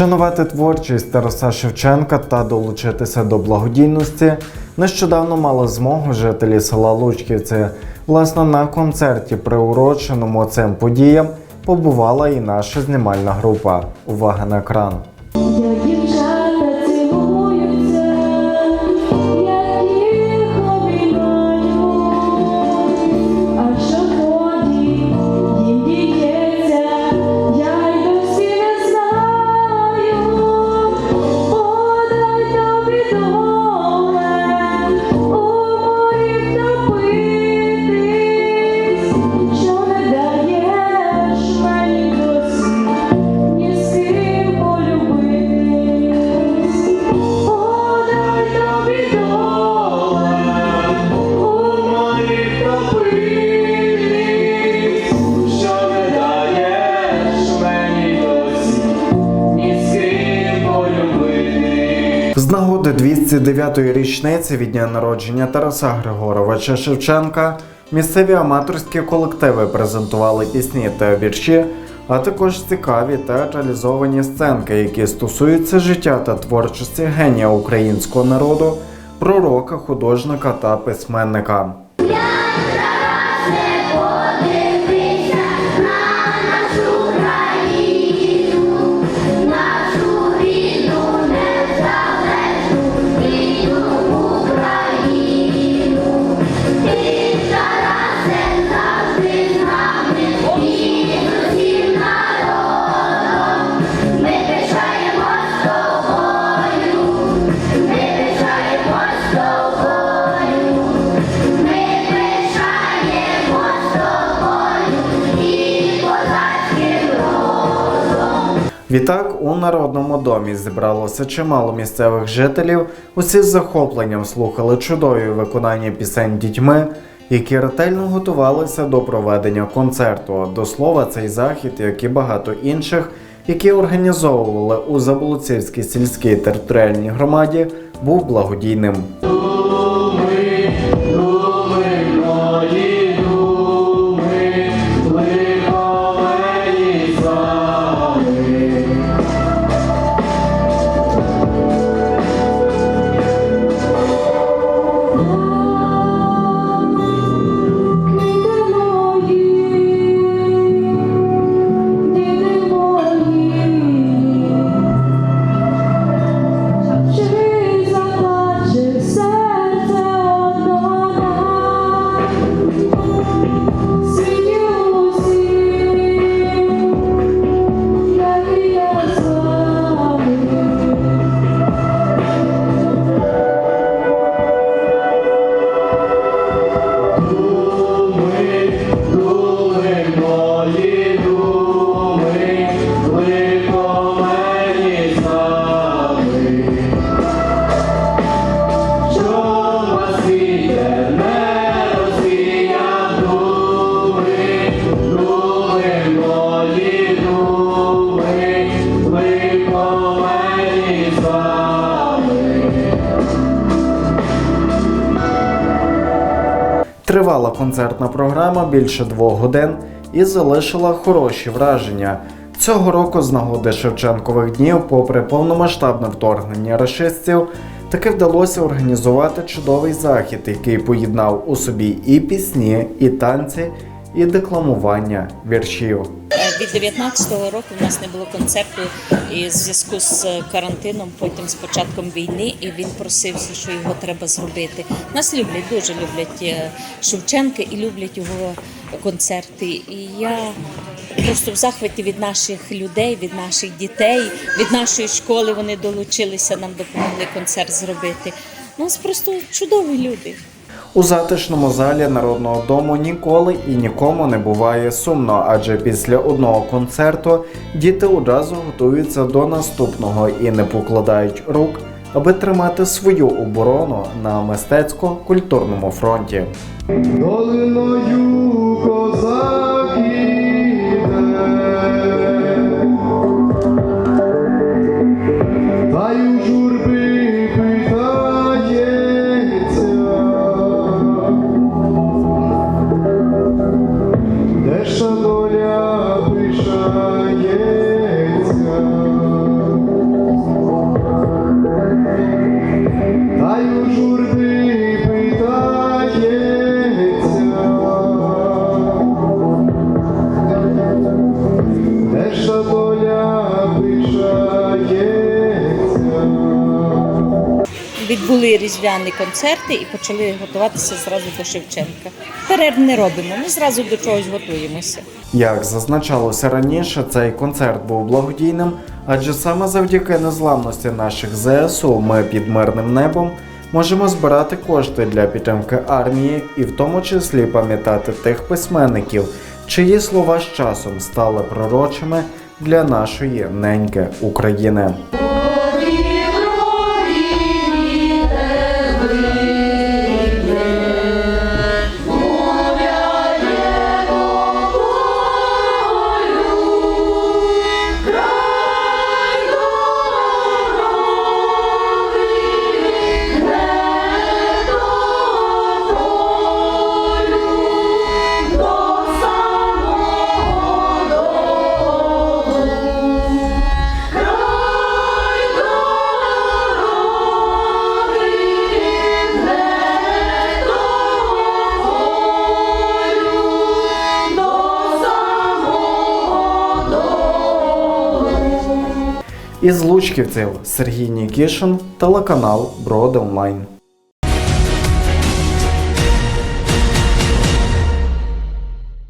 Вшанувати творчість Тараса Шевченка та долучитися до благодійності нещодавно мали змогу жителі села Лучківці. Власне, на концерті, приуроченому цим подіям, побувала і наша знімальна група. Увага на екран. З нагоди 209-ї річниці від дня народження Тараса Григоровича Шевченка місцеві аматорські колективи презентували пісні та вірші, а також цікаві та реалізовані сценки, які стосуються життя та творчості генія українського народу, пророка, художника та письменника. Відтак у народному домі зібралося чимало місцевих жителів. Усі з захопленням слухали чудові виконання пісень дітьми, які ретельно готувалися до проведення концерту. До слова, цей захід, як і багато інших, які організовували у Заблуцівській сільській територіальній громаді, був благодійним. Тривала концертна програма більше двох годин і залишила хороші враження. Цього року з нагоди Шевченкових днів, попри повномасштабне вторгнення рашистів, таки вдалося організувати чудовий захід, який поєднав у собі і пісні, і танці, і декламування віршів. Від 19-го року в нас не було концерту і в зв'язку з карантином, потім з початком війни, і він просився, що його треба зробити. Нас люблять, дуже люблять е, Шевченка і люблять його концерти. І я просто в захваті від наших людей, від наших дітей, від нашої школи вони долучилися, нам допомогли концерт зробити. У нас просто чудові люди. У затишному залі народного дому ніколи і нікому не буває сумно, адже після одного концерту діти одразу готуються до наступного і не покладають рук, аби тримати свою оборону на мистецько-культурному фронті. Були різдвяні концерти і почали готуватися зразу до Шевченка. Перерв не робимо, ми зразу до чогось готуємося. Як зазначалося раніше, цей концерт був благодійним, адже саме завдяки незламності наших ЗСУ ми під мирним небом можемо збирати кошти для підтримки армії і в тому числі пам'ятати тих письменників, чиї слова з часом стали пророчими для нашої неньки України. Із Лучківців Сергій Нікішин, телеканал Броди Онлайн.